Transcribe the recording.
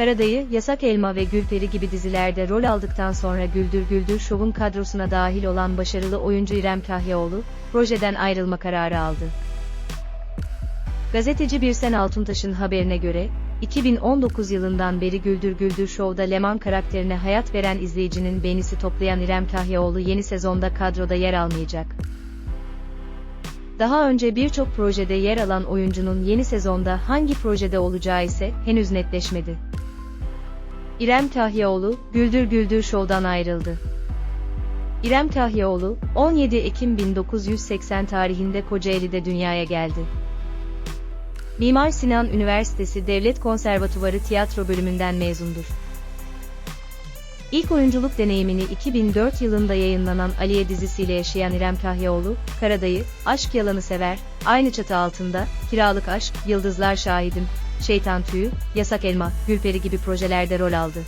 Karadayı, Yasak Elma ve Gülperi gibi dizilerde rol aldıktan sonra Güldür Güldür Show'un kadrosuna dahil olan başarılı oyuncu İrem Kahyaoğlu, projeden ayrılma kararı aldı. Gazeteci Birsen Altuntaş'ın haberine göre, 2019 yılından beri Güldür Güldür Show'da Leman karakterine hayat veren izleyicinin beğenisi toplayan İrem Kahyaoğlu yeni sezonda kadroda yer almayacak. Daha önce birçok projede yer alan oyuncunun yeni sezonda hangi projede olacağı ise henüz netleşmedi. İrem Kahyaoğlu, Güldür Güldür Show'dan ayrıldı. İrem Kahyaoğlu, 17 Ekim 1980 tarihinde Kocaeli'de dünyaya geldi. Mimar Sinan Üniversitesi Devlet Konservatuvarı Tiyatro Bölümünden mezundur. İlk oyunculuk deneyimini 2004 yılında yayınlanan Aliye dizisiyle yaşayan İrem Kahyaoğlu, Karadayı, Aşk Yalanı Sever, Aynı Çatı Altında, Kiralık Aşk, Yıldızlar Şahidim, Şeytan Tüyü, Yasak Elma, Gülperi gibi projelerde rol aldı.